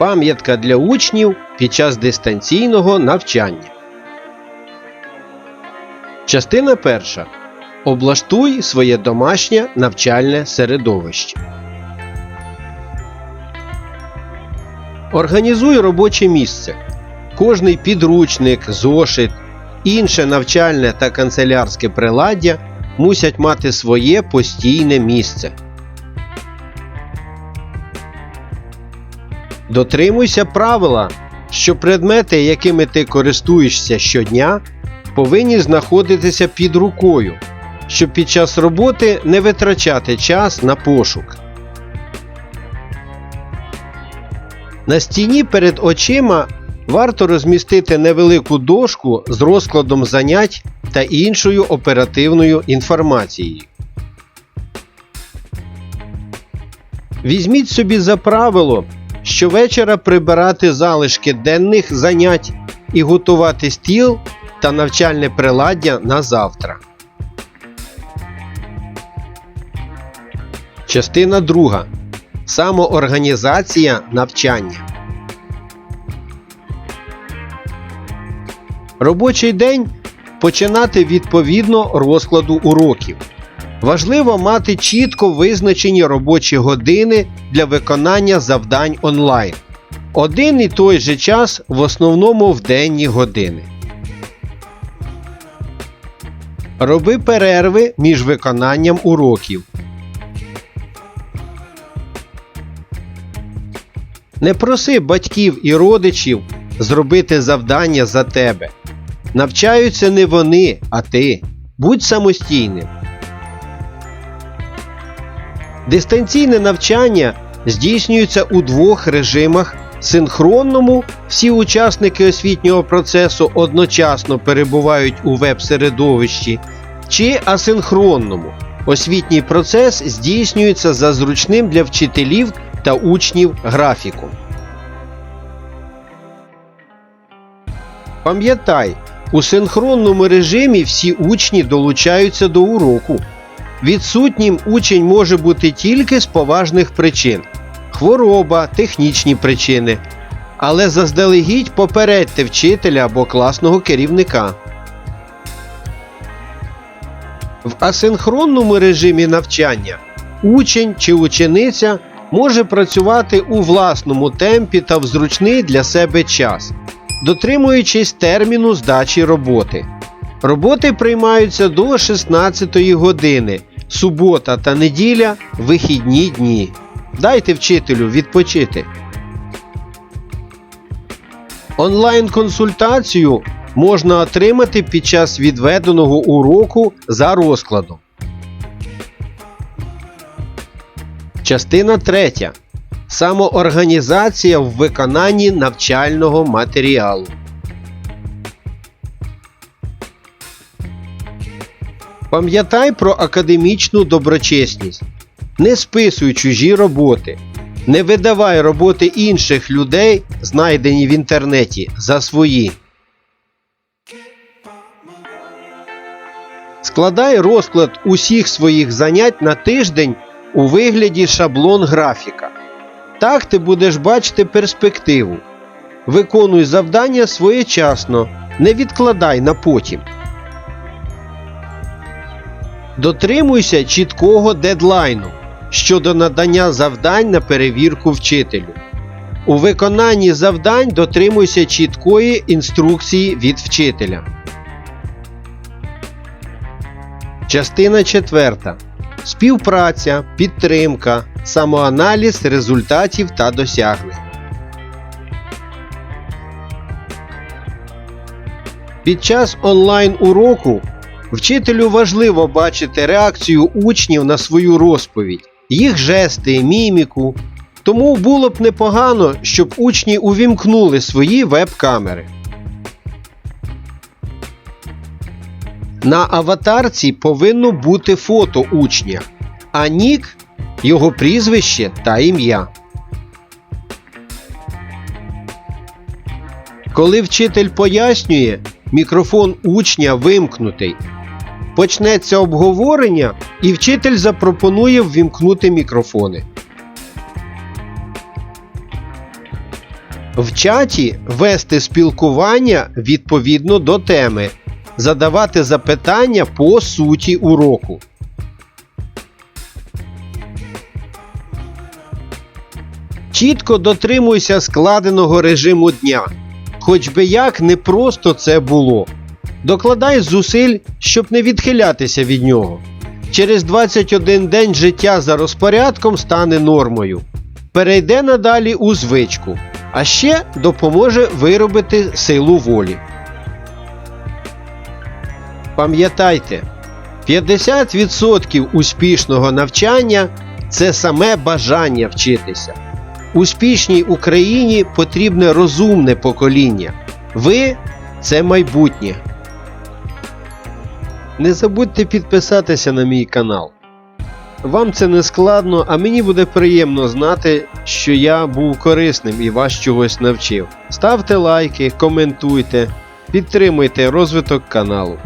Пам'ятка для учнів під час дистанційного навчання. Частина перша. Облаштуй своє домашнє навчальне середовище. Організуй робоче місце. Кожний підручник, зошит, інше навчальне та канцелярське приладдя мусять мати своє постійне місце. Дотримуйся правила, що предмети, якими ти користуєшся щодня, повинні знаходитися під рукою, щоб під час роботи не витрачати час на пошук. На стіні перед очима варто розмістити невелику дошку з розкладом занять та іншою оперативною інформацією. Візьміть собі за правило щовечора прибирати залишки денних занять і готувати стіл та навчальне приладдя на завтра. Частина 2. Самоорганізація навчання. Робочий день починати відповідно розкладу уроків. Важливо мати чітко визначені робочі години для виконання завдань онлайн. Один і той же час в основному в денні години. Роби перерви між виконанням уроків. Не проси батьків і родичів зробити завдання за тебе. Навчаються не вони, а ти. Будь самостійним. Дистанційне навчання здійснюється у двох режимах синхронному. Всі учасники освітнього процесу одночасно перебувають у веб-середовищі, чи асинхронному. Освітній процес здійснюється за зручним для вчителів та учнів графіком. Пам'ятай, у синхронному режимі всі учні долучаються до уроку. Відсутнім учень може бути тільки з поважних причин хвороба, технічні причини. Але заздалегідь попередьте вчителя або класного керівника. В асинхронному режимі навчання учень чи учениця може працювати у власному темпі та в зручний для себе час, дотримуючись терміну здачі роботи. Роботи приймаються до 16 години, субота та неділя вихідні дні. Дайте вчителю відпочити. Онлайн-консультацію можна отримати під час відведеного уроку за розкладом. Частина 3. Самоорганізація в виконанні навчального матеріалу. Пам'ятай про академічну доброчесність. Не списуй чужі роботи. Не видавай роботи інших людей, знайдені в інтернеті, за свої. Складай розклад усіх своїх занять на тиждень у вигляді шаблон графіка. Так ти будеш бачити перспективу. Виконуй завдання своєчасно, не відкладай на потім. Дотримуйся чіткого дедлайну щодо надання завдань на перевірку вчителю. У виконанні завдань дотримуйся чіткої інструкції від вчителя. Частина 4. Співпраця, підтримка, самоаналіз результатів та досягнень. Під час онлайн уроку вчителю важливо бачити реакцію учнів на свою розповідь, їх жести, міміку. Тому було б непогано, щоб учні увімкнули свої веб-камери. На аватарці повинно бути фото учня, а нік його прізвище та ім'я. Коли вчитель пояснює, мікрофон учня вимкнутий. Почнеться обговорення, і вчитель запропонує ввімкнути мікрофони. В чаті вести спілкування відповідно до теми, задавати запитання по суті уроку. Чітко дотримуйся складеного режиму дня. Хоч би як непросто це було. Докладай зусиль, щоб не відхилятися від нього. Через 21 день життя за розпорядком стане нормою. Перейде надалі у звичку, а ще допоможе виробити силу волі. Пам'ятайте, 50% успішного навчання це саме бажання вчитися. Успішній Україні потрібне розумне покоління. Ви це майбутнє. Не забудьте підписатися на мій канал. Вам це не складно, а мені буде приємно знати, що я був корисним і вас чогось навчив. Ставте лайки, коментуйте, підтримуйте розвиток каналу.